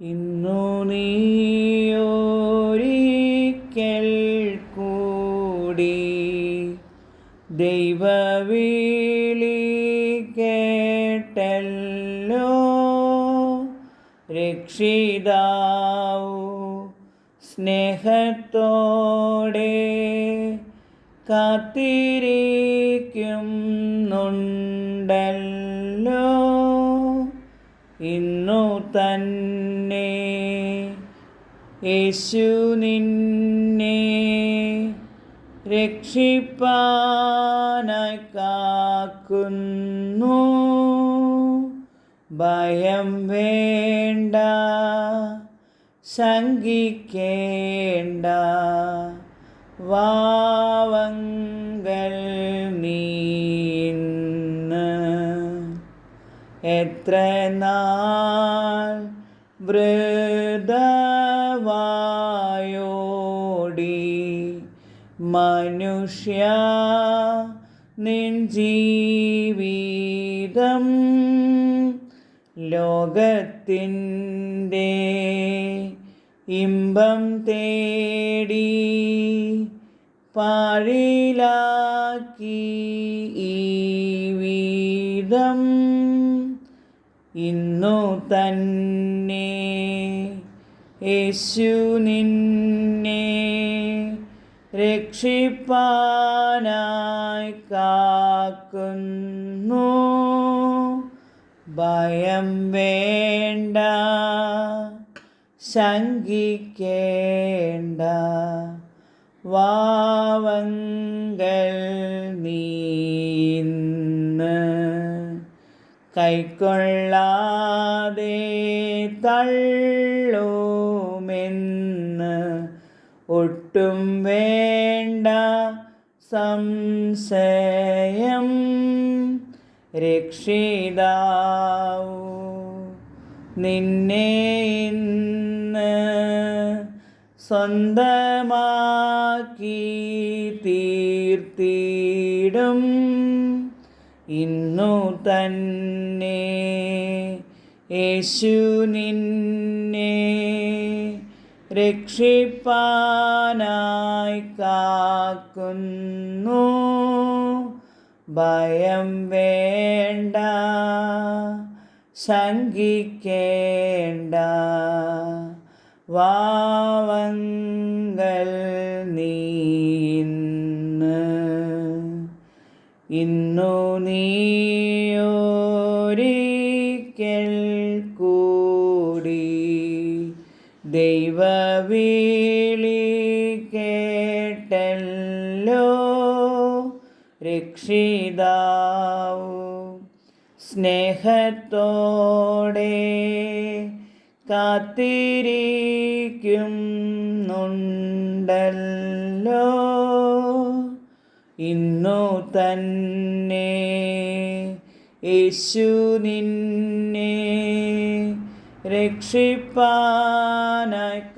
ഇന്നു നീയോരിക്കൽ കൂടി ദൈവവിളി കേട്ടല്ലോ. രക്ഷിതാവു സ്നേഹത്തോടെ കാത്തിരിക്കുന്നുണ്ടല്ലോ. ഇന്നു തന്നെ യേശു നിന്നെ രക്ഷിപ്പാനായി കാക്കുന്നു. ഭയം വേണ്ട ശങ്കിക്കേണ്ട വാവങ്കൽ എത്ര വൃതവായോടി മനുഷ്യ നിൻ ലോകത്തിന്റെ ഇമ്പം തേടി പാഴിലാക്കി ഈ വീതം ഇന്നു തന്നെ യേശു നിന്നെ രക്ഷിപ്പാനായി കാക്കുന്നു. ഭയം വേണ്ട ശങ്കിക്കേണ്ട വാവങ്ങൾ നീന്ന് കൈക്കൊള്ളാതെ തള്ളുമെന്ന് ഒട്ടും വേണ്ട സംശയം രക്ഷിതാവു. നിന്നെ ഇന്ന് സ്വന്തമാക്കി തീർത്തിടും. ഇന്നു തന്നെ യേശു നിന്നെ രക്ഷിപ്പാനായി കാക്കുന്നു. ഭയം വേണ്ട ശങ്കിക്കേണ്ട വാവങ്കൽ ഇന്നു നീയോരിക്കൽ കൂടി ദൈവവീളി കേട്ടല്ലോ രക്ഷിതാവു സ്നേഹത്തോടെ കാത്തിരിക്കുന്നുണ്ടല്ലോ. ഇന്നു തന്നെ യേശു നിന്നെ രക്ഷിപ്പാനായി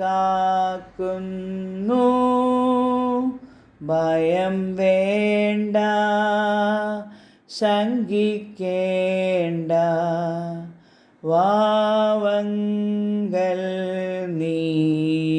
കാക്കുന്നു. ഭയം വേണ്ട ശങ്കിക്കേണ്ട വാവങ്ങൾ നീന്ന്